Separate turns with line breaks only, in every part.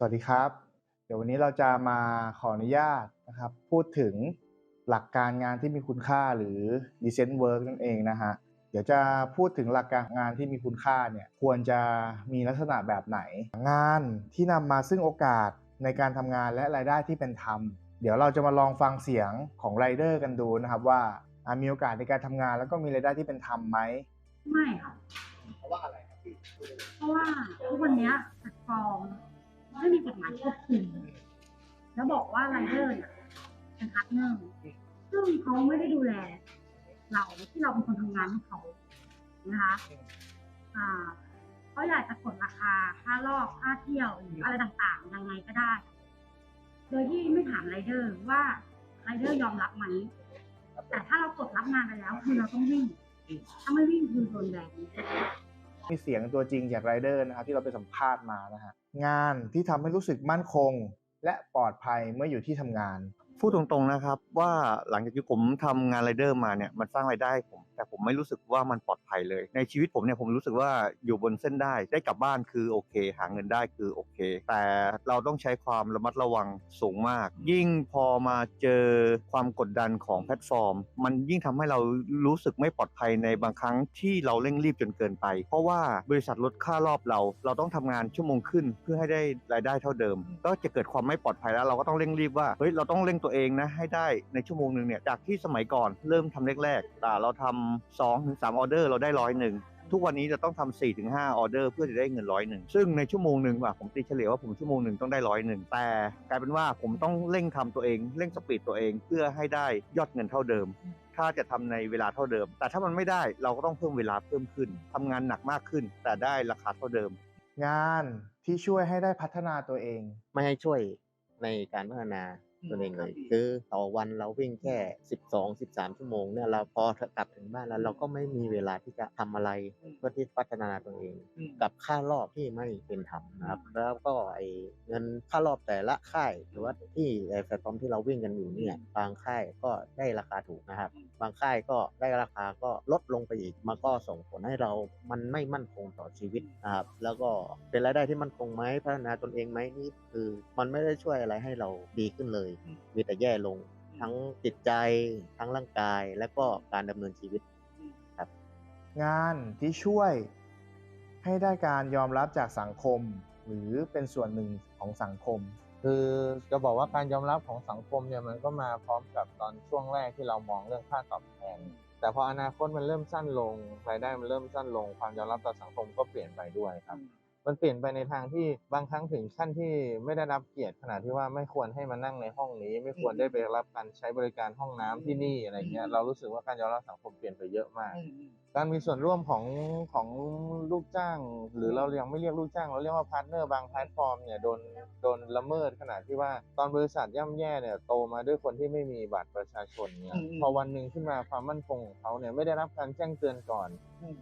สวัสดีครับ เดี๋ยววันนี้เราจะมาขออนุญาตนะครับ พูดถึงหลักการงานที่มีคุณค่าหรือ decent work นั่นเองนะฮะ เดี๋ยวจะพูดถึงหลักการงานที่มีคุณค่าเนี่ย ควรจะมีลักษณะแบบไหน งานที่นำมาซึ่งโอกาสในการทำงานและรายได้ที่เป็นธรรม เดี๋ยวเราจะมาลองฟังเสียงของไรเดอร์กันดูนะครับว่าอะมีโอกาสในการทำงานแล้วก็มีรายได้ที่เป็นธรรมไหม
ไม่ค่ะ
เพราะว่าอะไรครับพี่
เพราะว่าทุกวันเนี้ยแพลตฟอร์ม ไม่มีกฎหมายควบคุมแล้วบอกว่าไรเดอร์เนี่ยเป็นพาร์ทเนอร์ซึ่งเขาไม่ได้ดูแล เราที่เราเป็นคนทำงานให้เขานะคะอ่าเขาอยากจะกดราคาค่ารอบค่าเที่ยวหรืออะไรต่างๆยังไงก็ได้ โดยที่ไม่ถามไรเดอร์ว่าไรเดอร์ยอมรับไหมแต่ถ้าเรากดรับงานไปแล้วคือเราต้องวิ่ง ถ้าไม่วิ่งคือโดนแบน
มีเสียงตัวจริงจากไรเดอร์นะครับที่เราไปสัมภาษณ์มานะฮะงานที่ทำให้รู้สึกมั่นคง และปลอดภัยเมื่ออยู่ที่ทำงาน
พูดตรงๆนะครับว่าหลังจากที่ผมทำงานไรเดอร์มาเนี่ยมันสร้างรายได้ให้ผม แต่ผมไม่รู้สึกว่ามันปลอดภัยเลย ในชีวิตผมเนี่ยผมรู้สึกว่าอยู่บนเส้นได้ได้กลับบ้านคือโอเค หาเงินได้คือโอเค แต่เราต้องใช้ความระมัดระวังสูงมาก ยิ่งพอมาเจอความกดดันของแพลตฟอร์ม มันยิ่งทำให้เรารู้สึกไม่ปลอดภัยในบางครั้งที่เราเร่งรีบจนเกินไป เพราะว่าบริษัทลดค่ารอบเรา เราต้องทำงานชั่วโมงขึ้นเพื่อให้ได้รายได้เท่าเดิม ก็จะเกิดความไม่ปลอดภัยแล้ว เราก็ต้องเร่งรีบว่าเฮ้ยเราต้องเร่งตัวเองนะให้ได้ในชั่วโมงหนึ่งเนี่ยจากที่สมัยก่อนเริ่มทำแรกๆแต่เราทำสองถึงสามออเดอร์เราได้ร้อยหนึ่งทุกวันนี้จะต้องทำ4ี่ถึงห้าออเดอร์เพื่อจะได้เงินร้อยหนึ่งซึ่งในชั่วโมงหนึ่งว่ะผมตีเฉลี่ยว่าผมชั่วโมงหนึ่งต้องได้ร้อยหนึ่งแต่กลายเป็นว่าผมต้องเร่งทำตัวเองเร่งสปีดตัวเองเพื่อให้ได้ยอดเงินเท่าเดิม ถ้าจะทำในเวลาเท่าเดิม แต่ถ้ามันไม่ได้เราก็ต้องเพิ่มเวลาเพิ่มขึ้นทำงานหนักมากขึ้น แต่ได้ราคาเท่าเดิม
งานที่ช่วยให้ได้พัฒนาตัวเอง
ไม่ให้ช่วยในการพัฒนา ตัวเองเลยคือต่อวันเราวิ่งแค่ 12 13 ชั่วโมงเนี่ยเราพอกลับถึงบ้านแล้วเราก็ไม่มีเวลาที่จะทำอะไรเพื่อที่พัฒนาตัวเอง กับค่ารอบที่ไม่เป็นธรรมนะครับแล้วก็ไอเงินค่ารอบแต่ละค่าย หรือว่าที่ไอแพลตฟอร์มที่เราวิ่งกันอยู่เนี่ยบางค่ายก็ได้ราคาถูกนะครับ บางค่ายก็ได้ราคาก็ลดลงไปอีกมันก็ส่งผลให้เรามันไม่มั่นคงต่อชีวิตนะครับแล้วก็เป็นรายได้ที่มั่นคงไหมพัฒนาตนเองไหมนี่คือมันไม่ได้ช่วยอะไรให้เราดีขึ้นเลย มีแต่แย่ลงทั้งจิตใจทั้งร่างกายและก็การดำเนินชีวิตครับ
งานที่ช่วยให้ได้การยอมรับจากสังคม หรือเป็นส่วนหนึ่งของสังคม
คือจะบอกว่าการยอมรับของสังคมเนี่ยมันก็มาพร้อมกับตอนช่วงแรกที่เรามองเรื่องค่าตอบแทน แต่พออนาคตมันเริ่มสั้นลงรายได้มันเริ่มสั้นลง ความยอมรับต่อสังคมก็เปลี่ยนไปด้วยครับ มันเปลี่ยนไปในทางที่บางครั้งถึงขั้นที่ไม่ได้รับเกียรติขนาดที่ว่าไม่ควรให้มานั่งในห้องนี้ ไม่ควรได้ไปรับการใช้บริการห้องน้ำที่นี่อะไรเงี้ยเรารู้สึกว่าการยอมรับสังคมเปลี่ยนไปเยอะมาก การมีส่วนร่วมของของลูกจ้าง หรือเรายังไม่เรียกลูกจ้าง เราเรียกว่าพาร์ทเนอร์บางแพลตฟอร์มเนี่ยโดนโดนละเมิดขนาดที่ว่าตอนบริษัทย่ำแย่เนี่ยโตมาด้วยคนที่ไม่มีบัตรประชาชนเนี่ยพอวันหนึ่งขึ้นมาความมั่นคงของเขาเนี่ยไม่ได้รับการแจ้งเตือนก่อน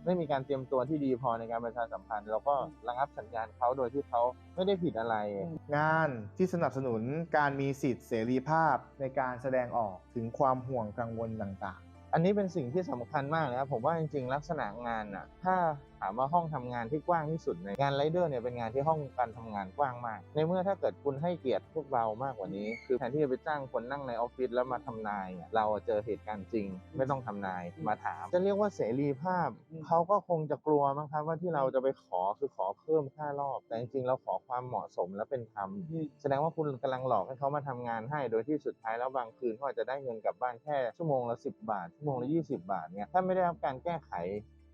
ไม่มีการเตรียมตัวที่ดีพอในการประชาสัมพันธ์แล้วก็ระงับสัญญาณเขาโดยที่เขาไม่ได้ผิดอะไร
งานที่สนับสนุนการมีสิทธิเสรีภาพในการแสดงออกถึงความห่วงกังวลต่าง
อันนี้เป็นสิ่งที่สำคัญมากนะครับผมว่าจริงๆ ลักษณะงานอะถ้าถามว่าห้องทำงานที่กว้างที่สุดในงานไรเดอร์เนี่ยเป็นงานที่ห้องการทำงานกว้างมาก ในเมื่อถ้าเกิดคุณให้เกียรติพวกเรามากกว่านี้ คือแทนที่จะไปจ้างคนนั่งในออฟฟิศแล้วมาทำนายอะเราเจอเหตุการณ์จริง ไม่ต้องทำนายมาถาม จะเรียกว่าเสรีภาพเขาก็คงจะกลัวมั้งครับว่าที่เราจะไปขอคือขอเพิ่มค่ารอบ แต่จริงๆเราขอความเหมาะสมและเป็นธรรมแสดงว่าคุณกำลังหลอกให้เขามาทำงานให้ โดยที่สุดท้ายแล้วบางคืนเขาอาจจะได้เงินกลับบ้านแค่ชั่วโมงละ10 บาทชั่วโมงละ20 บาทเนี่ยถ้าไม่ได้รับการแก้ไข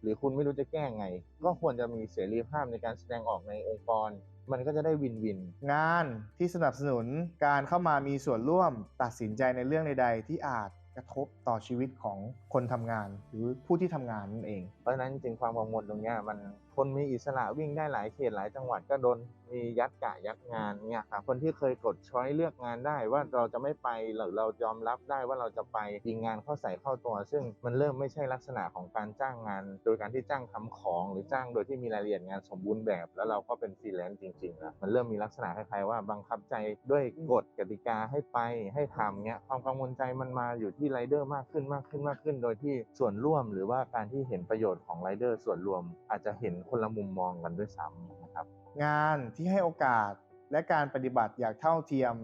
หรือคุณไม่รู้จะแก้ไง ก็ควรจะมีเสรีภาพในการแสดงออกในองค์กร มันก็จะได้วินวิน
งานที่สนับสนุนการเข้ามามีส่วนร่วมตัดสินใจในเรื่องใด ๆ ที่อาจกระทบต่อชีวิตของคนทำงาน หรือผู้ที่ทำงานนั่นเอง
เพราะฉะนั้นจริงความกังวลตรงนี้มันคนมีอิสระวิ่งได้หลายเขตหลายจังหวัดก็โดนมียัดกะยัดงานเนี่ยครับคนที่เคยกดช้อยเลือกงานได้ว่าเราจะไม่ไปหรือเรายอมรับได้ว่าเราจะไปยิงงานเข้าใส่เข้าตัว ซึ่งมันเริ่มไม่ใช่ลักษณะของการจ้างงาน โดยการที่จ้างทำของหรือจ้างโดยที่มีรายละเอียดงานสมบูรณ์แบบ แล้วเราก็เป็นฟรีแลนซ์จริงๆแล้วมันเริ่มมีลักษณะคล้ายๆว่าบังคับใจด้วยกฎกติกาให้ไปให้ทำเนี้ยความกังวลใจมันมาอยู่ที่ไรเดอร์มากขึ้นมากขึ้นมากขึ้น โดยที่ส่วนร่วมหรือว่าการที่เห็นประโยชน์ของไรเดอร์ส่วนรวมอาจจะเห็นคนละมุมมองกันด้วยซ้ำนะครับ
งานที่ให้โอกาสและการปฏิบัติอย่างเท่าเทียม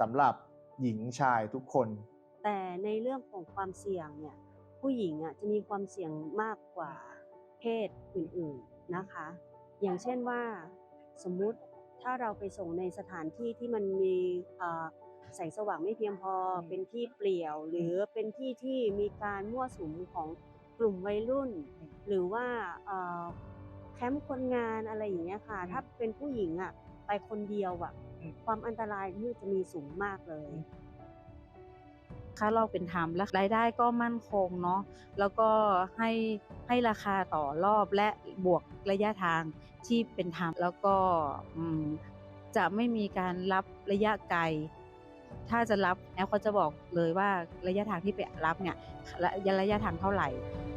สำหรับหญิงชายทุกคน
แต่ในเรื่องของความเสี่ยงเนี่ยผู้หญิงอะจะมีความเสี่ยงมากกว่าเพศอื่นๆนะคะ อย่างเช่นว่าสมมุติถ้าเราไปส่งในสถานที่ที่มันมีเอ่อแสงสว่างไม่เพียงพอเป็นที่เปลี่ยว หรือเป็นที่ที่มีการมั่วสุมของกลุ่มวัยรุ่น หรือว่าเอ่อแค มป์คนงานอะไรอย่างเงี้ยค่ะ ถ้าเป็นผู้หญิงอะ ไปคนเดียวอะ ความอันตรายที่จะมีสูงมากเลย
ค่ารอบเป็นธรรมและรายได้ก็มั่นคงเนาะแล้วก็ให้ให้ราคาต่อรอบและบวกระยะทางที่เป็นธรรมแล้วก็อืมจะไม่มีการรับระยะไกล ถ้าจะรับแอลเขาจะบอกเลยว่าระยะทางที่ไปรับเนี่ยระยะระยะทางเท่าไหร่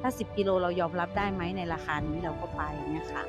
ถ้า 10 กิโลเรายอมรับได้ไหมในราคานี้เราก็ไปเนี่ยค่ะ